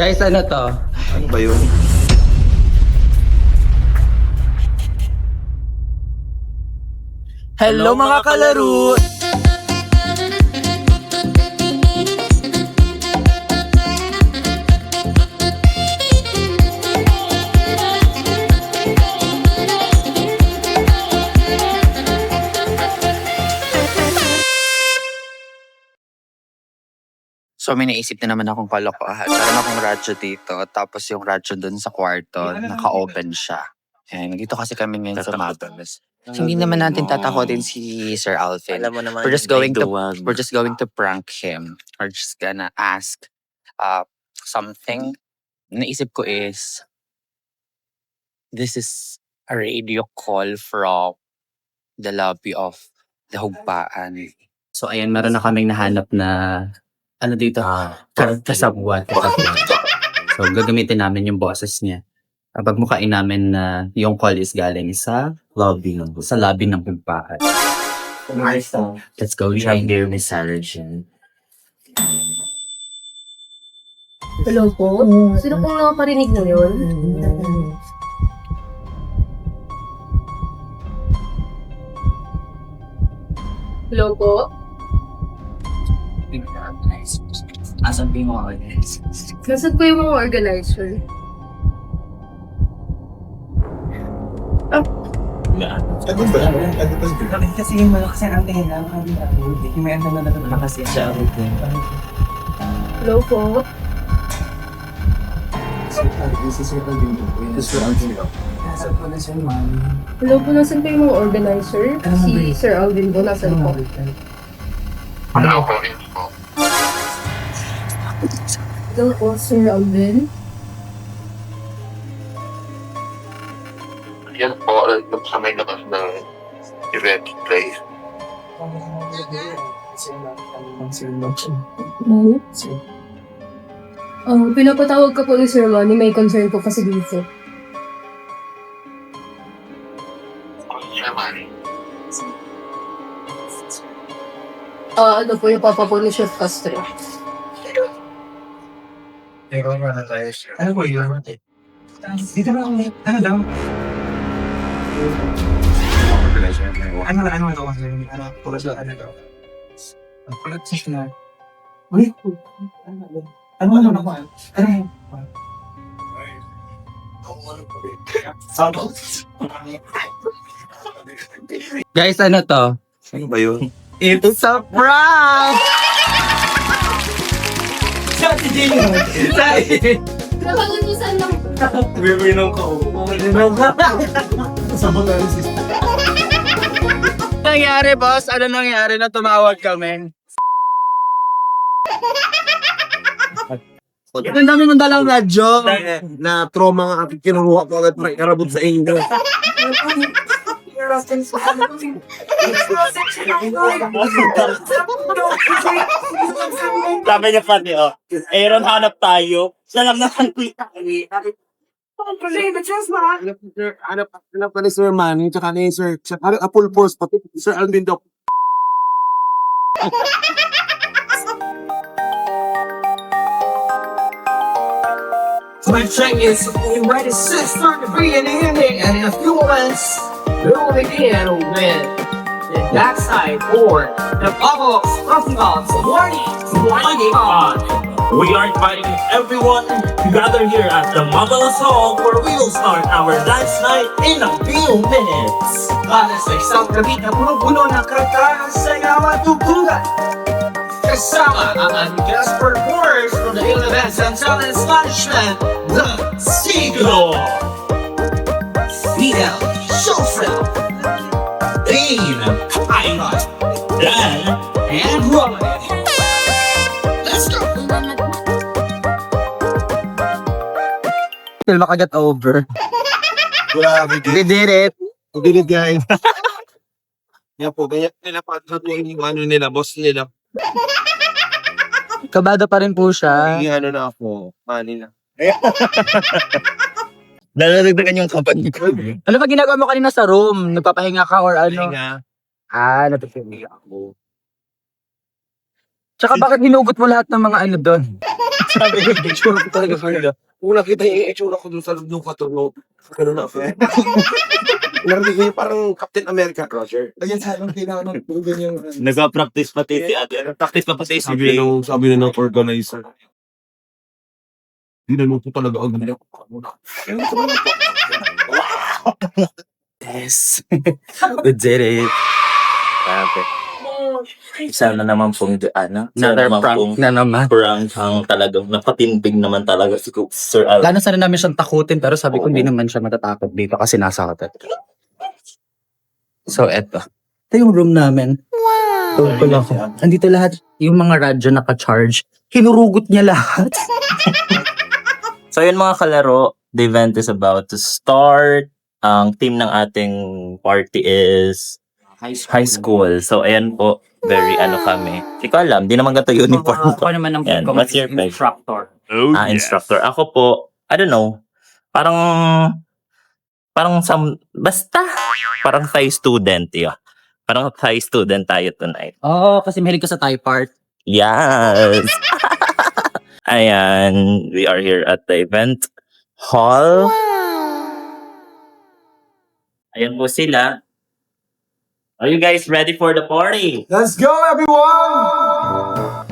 Guys, ano to? Ano ba yun? Hello, mga kalaro! So may naisip na naman akong kalokohan. Meron akong radyo dito, tapos yung radyo dun sa kwarto, naka-open siya. And dito kasi kami ngayon sa Mabas. Hindi naman natin tatakotin si Sir Alvin. Alam mo naman, We're just going to duwag. we're just going to prank him. We're just gonna ask uh something. Naisip ko is this is a radio call from the lobby of the Hugpaan. So, ayan, meron na kaming nahanap na ano dito? Ah, Ka- kasabwat. so, gagamitin namin yung boses niya. Kapag mukain namin na yung call is galing sa lobby ng sa lobby ng pagpaan. Let's go, We have Shane. here Miss Jean. Hello po? Sino pong nakaparinig na yun? Hello po? Asan po yung mga audience? Nasaan po yung mga organizer? Ano ba? Ano ba? Kasi yung malakas ang tingin lang, kami na, yung may antay na malakas siya. Hello po? Nasa po na siya, ma'am. Hello po, nasaan po yung mga organizer? Ano ba Si? Sir Alvin po, nasaan po? Hello po, Sir Alvin? Yan po, alam sa may labas ng event place. Oh, pinapatawag ka po ni Sir Manny, may concern po kasi dito. Ah, ano po yung papa po ni Chef Castro? Ano po yun? Dito na ako, ano daw? Ano na, ano ito ano, tulad na, ano daw? Tulad sa siya na, Uy, ano ba? Ano ano na Ano Guys, ano to? Ano ba yun? It's a prank! Nakagutusan lang. nangyari, boss? Ano nangyari na tumawag kami? Ang dami mong dalang radyo. Na trauma nga kinuruha ko agad para ikarabot sa inyo. Sabi niya pati, oh, Aaron, hanap tayo. Siya lang naman kita. Hanap, hanap ka ni Sir Manny, tsaka ni Sir, a full force, pati Sir Alvin Doc. My check is ready to start to bring it in and in a few months we will begin with the backside or the bubble festivals warning warning on. We are inviting everyone to gather here at the Marvelous Hall where we will start our dance night in a few minutes. Para sa isang gabi na puno-puno ng karatahan sa yawa tutugan. Kasama ang guest performers from the Events and Talent Management, the Siglo, Fidel, Showfrel, Dane, Pilot, Dan, and Roman. Let's go! Still makagat over. Grabe, We did it. We did it, guys. Yan po, ganyan nila pa yung ano nila, boss nila. Kabado pa rin po siya. Yung ano na ako, na. Nalaragdagan yung kapatid ko. Ano ba ginagawa mo kanina sa room? Nagpapahinga ka or ano? nga. Ah, natutuloy ako. Tsaka bakit hinugot mo lahat ng mga ano doon? Sabi ko, itsura ko talaga sa kanila. Kung nakita yung itsura ko dun sa loob ng katunog, ganun na ako. Narinig ko yung parang Captain America, Roger. Ayan sa anong kailangan ng yung Nagpa-practice pati si ate. Practice pa pati si Sabi sabi ng organizer. Ko talaga ang ganyan. Yes. We did it. Grabe. Isa na naman pong, ano? Another naman prank pong na naman. prank ang talagang napatindig naman talaga si Sir Al. Plano sana namin siyang takutin pero sabi ko hindi naman siya matatakot dito kasi nasa hotel. So eto. Ito yung room namin. Wow! Ito lang. Andito lahat yung mga radyo naka-charge. Hinurugot niya lahat. So yun mga kalaro, the event is about to start. Ang team ng ating party is high school. So ayan po, very ano kami. Hindi ko alam, di naman ganito uniform ko. Ako naman ang Yan, what's your peg? instructor. ah, instructor. Ako po, I don't know, parang, parang some, basta, parang Thai student, yeah. Parang Thai student tayo tonight. Oo, oh, kasi mahilig ka sa Thai part. Yes! Ayan, we are here at the event hall. Ayan po sila. Are you guys ready for the party? Let's go everyone!